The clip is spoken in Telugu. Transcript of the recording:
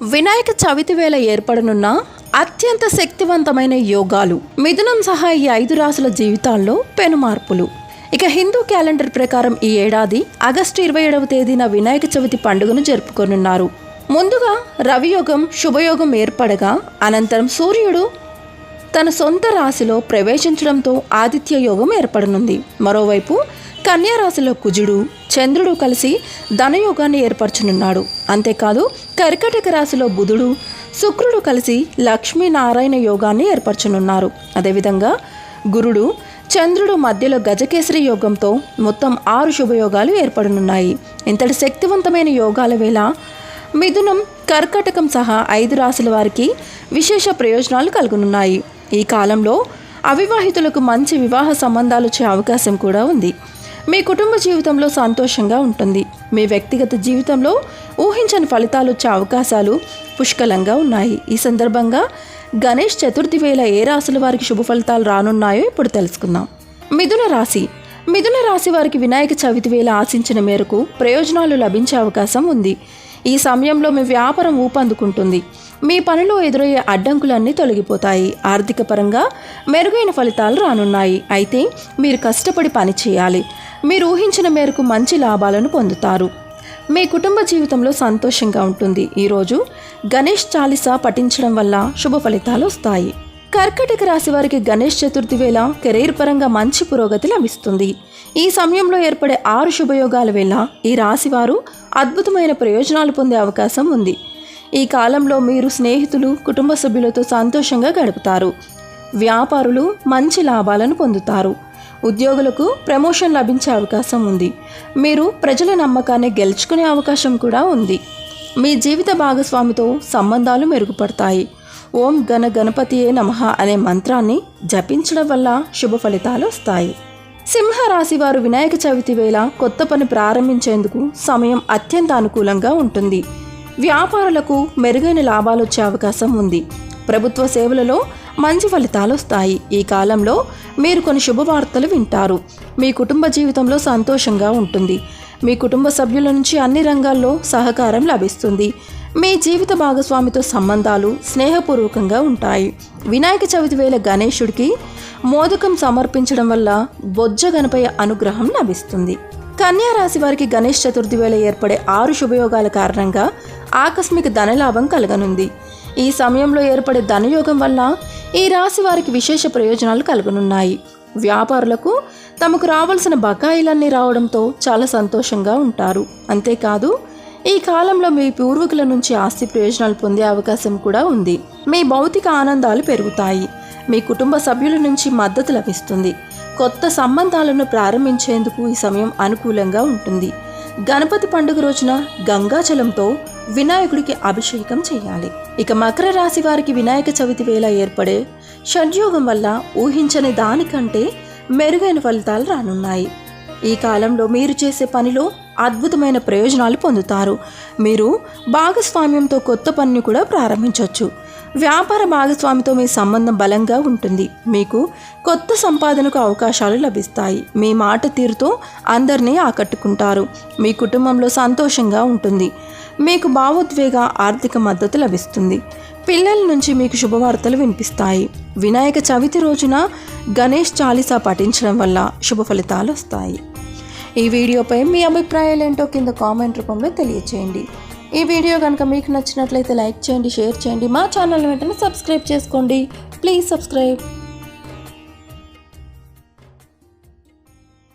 వినాయక చవితి వేళ ఏర్పడనున్న అత్యంత శక్తివంతమైన యోగాలు మిథునం సహా ఈ ఐదు రాసుల జీవితాల్లో పెను మార్పులు ఇక హిందూ క్యాలెండర్ ప్రకారం ఈ ఏడాది ఆగస్టు ఇరవై ఏడవ తేదీన వినాయక చవితి పండుగను జరుపుకోనున్నారు. ముందుగా రవియోగం శుభయోగం ఏర్పడగా అనంతరం సూర్యుడు తన సొంత రాశిలో ప్రవేశించడంతో ఆదిత్య యోగం ఏర్పడనుంది. మరోవైపు కన్యారాశిలో కుజుడు చంద్రుడు కలిసి ధనయోగాన్ని ఏర్పరచనున్నాడు. అంతేకాదు కర్కటక రాశిలో బుధుడు శుక్రుడు కలిసి లక్ష్మీనారాయణ యోగాన్ని ఏర్పరచనున్నారు. అదేవిధంగా గురుడు చంద్రుడు మధ్యలో గజకేసరి యోగంతో మొత్తం ఆరు శుభయోగాలు ఏర్పడనున్నాయి. ఇంతటి శక్తివంతమైన యోగాల వేళ మిథునం కర్కటకం సహా ఐదు రాశుల వారికి విశేష ప్రయోజనాలు కలుగునున్నాయి. ఈ కాలంలో అవివాహితులకు మంచి వివాహ సంబంధాలు వచ్చే అవకాశం కూడా ఉంది. మీ కుటుంబ జీవితంలో సంతోషంగా ఉంటుంది. మీ వ్యక్తిగత జీవితంలో ఊహించని ఫలితాలు వచ్చే అవకాశాలు పుష్కలంగా ఉన్నాయి. ఈ సందర్భంగా గణేష్ చతుర్థి వేళ ఏ రాశుల వారికి శుభ ఫలితాలు రానున్నాయో ఇప్పుడు తెలుసుకుందాం. మిథున రాశి. మిథున రాశి వారికి వినాయక చవితి వేళ ఆశించిన మేరకు ప్రయోజనాలు లభించే అవకాశం ఉంది. ఈ సమయంలో మీ వ్యాపారం ఊపందుకుంటుంది. మీ పనిలో ఎదురయ్యే అడ్డంకులన్నీ తొలగిపోతాయి. ఆర్థిక పరంగా మెరుగైన ఫలితాలు రానున్నాయి. అయితే మీరు కష్టపడి పని చేయాలి. మీరు ఊహించిన మేరకు మంచి లాభాలను పొందుతారు. మీ కుటుంబ జీవితంలో సంతోషంగా ఉంటుంది. ఈరోజు గణేష్ చాలీసా పఠించడం వల్ల శుభ ఫలితాలు వస్తాయి. కర్కటక రాశి వారికి గణేష్ చతుర్థి వేళ కెరీర్ పరంగా మంచి పురోగతి లభిస్తుంది. ఈ సమయంలో ఏర్పడే ఆరు శుభయోగాల వేళ ఈ రాశివారు అద్భుతమైన ప్రయోజనాలు పొందే అవకాశం ఉంది. ఈ కాలంలో మీరు స్నేహితులు కుటుంబ సభ్యులతో సంతోషంగా గడుపుతారు. వ్యాపారులు మంచి లాభాలను పొందుతారు. ఉద్యోగులకు ప్రమోషన్ లభించే అవకాశం ఉంది. మీరు ప్రజల నమ్మకాన్ని గెలుచుకునే అవకాశం కూడా ఉంది. మీ జీవిత భాగస్వామితో సంబంధాలు మెరుగుపడతాయి. ఓం గణ గణపతియే నమః అనే మంత్రాన్ని జపించడం వల్ల శుభ ఫలితాలు వస్తాయి. సింహరాశి వారు వినాయక చవితి వేళ కొత్త పని ప్రారంభించేందుకు సమయం అత్యంత అనుకూలంగా ఉంటుంది. వ్యాపారులకు మెరుగైన లాభాలు వచ్చే అవకాశం ఉంది. ప్రభుత్వ సేవలలో మంచి ఫలితాలు వస్తాయి. ఈ కాలంలో మీరు కొన్ని శుభవార్తలు వింటారు. మీ కుటుంబ జీవితంలో సంతోషంగా ఉంటుంది. మీ కుటుంబ సభ్యుల నుంచి అన్ని రంగాల్లో సహకారం లభిస్తుంది. మీ జీవిత భాగస్వామితో సంబంధాలు స్నేహపూర్వకంగా ఉంటాయి. వినాయక చవితి వేళ గణేశుడికి మోదకం సమర్పించడం వల్ల బొజ్జ గణపై అనుగ్రహం లభిస్తుంది. కన్యారాశి వారికి గణేష్ చతుర్థి వేళ ఏర్పడే ఆరు శుభయోగాల కారణంగా ఆకస్మిక ధనలాభం కలగనుంది. ఈ సమయంలో ఏర్పడే ధనయోగం వల్ల ఈ రాశి వారికి విశేష ప్రయోజనాలు కలుగనున్నాయి. వ్యాపారులకు తమకు రావాల్సిన బకాయిలన్నీ రావడంతో చాలా సంతోషంగా ఉంటారు. అంతేకాదు ఈ కాలంలో మీ పూర్వీకుల నుంచి ఆస్తి ప్రయోజనాలు పొందే అవకాశం కూడా ఉంది. మీ భౌతిక ఆనందాలు పెరుగుతాయి. మీ కుటుంబ సభ్యుల నుంచి మద్దతు లభిస్తుంది. కొత్త సంబంధాలను ప్రారంభించేందుకు ఈ సమయం అనుకూలంగా ఉంటుంది. గణపతి పండుగ రోజున గంగాచలంతో వినాయకుడికి అభిషేకం చేయాలి. ఇక మకర రాశి వారికి వినాయక చవితి వేళ ఏర్పడే షడ్యోగం వల్ల ఊహించని దానికంటే మెరుగైన ఫలితాలు రానున్నాయి. ఈ కాలంలో మీరు చేసే పనిలో అద్భుతమైన ప్రయోజనాలు పొందుతారు. మీరు భాగస్వామ్యంతో కొత్త పనిని కూడా ప్రారంభించవచ్చు వ్యాపార భాగస్వామితో మీ సంబంధం బలంగా ఉంటుంది. మీకు కొత్త సంపాదనకు అవకాశాలు లభిస్తాయి. మీ మాట తీరుతో అందరినీ ఆకట్టుకుంటారు. మీ కుటుంబంలో సంతోషంగా ఉంటుంది. మీకు భావోద్వేగ ఆర్థిక మద్దతు లభిస్తుంది. పిల్లల నుంచి మీకు శుభవార్తలు వినిపిస్తాయి. వినాయక చవితి రోజున గణేష్ చాలీసా పఠించడం వల్ల శుభ ఫలితాలు వస్తాయి. ఈ వీడియోపై మీ అభిప్రాయాలు ఏంటో కింద కామెంట్ రూపంలో తెలియచేయండి. ఈ వీడియో కనుక మీకు నచ్చినట్లయితే లైక్ చేయండి షేర్ చేయండి. మా ఛానల్ వెంటనే సబ్స్క్రైబ్ చేసుకోండి. Please subscribe.